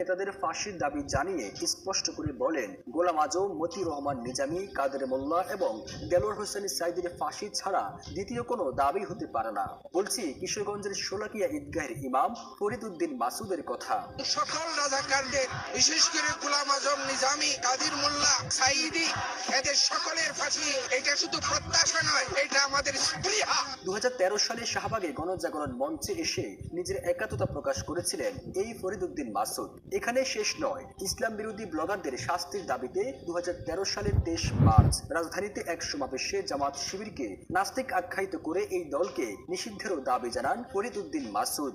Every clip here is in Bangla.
নেতাদের ফাঁসির দাবি জানিয়ে স্পষ্ট করে বলেন, গোলাম আজম মতি রহমান নিজামী, কাদের মোল্লা এবং দেলোয়ার হোসেন সাইদের ফাঁসি ছাড়া দ্বিতীয় কোনো দাবি হতে পারে না। বলছি, কিশোরগঞ্জের সোলাকিয়া ঈদগাহের ইমাম ফরিদ উদ্দিন মাসুদের কথা। সকল রাজাকারদের, বিশেষ করে গুলাম আজম নিজামী, কাদির মোল্লা, সাইদি, এদের সকলের ফাঁসি, এটা শুধু প্রত্যাশা নয়, এটা আমাদের স্পৃহা। দু হাজার তেরো সালে শাহবাগে গণজাগরণ মঞ্চে এসে নিজের একাত্মতা প্রকাশ করেছিলেন এই ফরিদুদ্দিন মাসুদ। এখানে শেষ নয়। ইসলাম বিরোধী ব্লগারদের শাস্তির দাবিতে দু হাজার তেরো সালের তেইশ মার্চ রাজধানীতে এক সমাবেশে জামাত শিবিরকে নাস্তিক আখ্যায়িত করে এই দলকে নিষিদ্ধেরও দাবি জানান ফরিদুদ্দিন মাসুদ।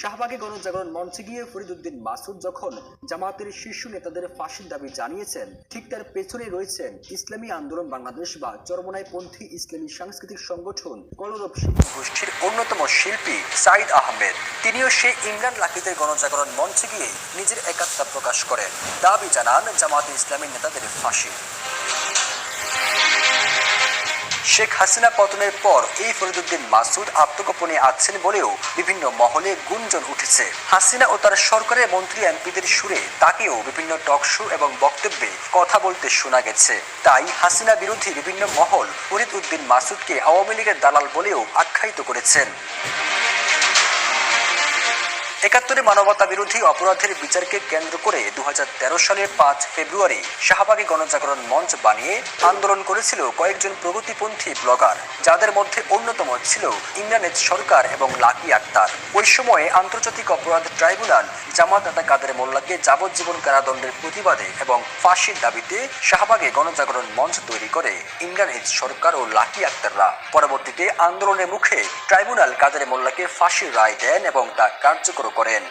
শাহবাগে গণজাগরণ মঞ্চে গিয়ে ফরিদুদ্দিন মাসুদ যখন জামাতের শীর্ষ নেতাদের ফাঁসির দাবি জানিয়েছেন, ঠিক তার পেছনে রয়েছেন ইসলামী আন্দোলন বাংলাদেশ বা চরমনাইপন্থী ইসলামী সাংস্কৃতিক সংগঠন কলরব গোষ্ঠীর অন্যতম শিল্পী সাইদ আহমেদ, তিনিও সেই ইমরান লাকিদের গণজাগরণ মঞ্চে গিয়ে নিজের একাত্মতা প্রকাশ করেন। দাবি জানান জামাত ইসলামী নেতাদের ফাঁসি। শেখ হাসিনা পতনের পর এই ফরিদুদ্দিন মাসুদ আত্মগোপনে আছেন বলেও বিভিন্ন মহলে গুঞ্জন উঠেছে। হাসিনা ও তার সরকারের মন্ত্রী এমপিদের সুরে তাকেও বিভিন্ন টক শো এবং বক্তব্যে কথা বলতে শোনা গেছে। তাই হাসিনা বিরোধী বিভিন্ন মহল ফরিদ উদ্দিন মাসুদকে আওয়ামী লীগের দালাল বলেও আখ্যায়িত করেছেন। একাত্তরে মানবতা বিরোধী অপরাধের বিচারকে কেন্দ্র করে দু হাজার তেরো সালের পাঁচ ফেব্রুয়ারি শাহবাগে গণজাগরণ মঞ্চ বানিয়ে আন্দোলন করেছিল কয়েকজন প্রগতিপন্থী ব্লগার, যাদের মধ্যে অন্যতম ছিল ইমরানের সরকার এবং লাকি আক্তার। ওই সময়ে আন্তর্জাতিক অপরাধ ট্রাইব্যুনাল জামাত নেতা কাদের মোল্লাকে যাবজ্জীবন কারাদণ্ডের প্রতিবাদে এবং ফাঁসির দাবিতে শাহবাগে গণজাগরণ মঞ্চ তৈরি করে ইমরান হিজ সরকার ও লাকি আক্তাররা। পরবর্তীতে আন্দোলনের মুখে ট্রাইব্যুনাল কাদের মোল্লাকে ফাঁসির রায় দেন এবং তা কার্যকর করেন।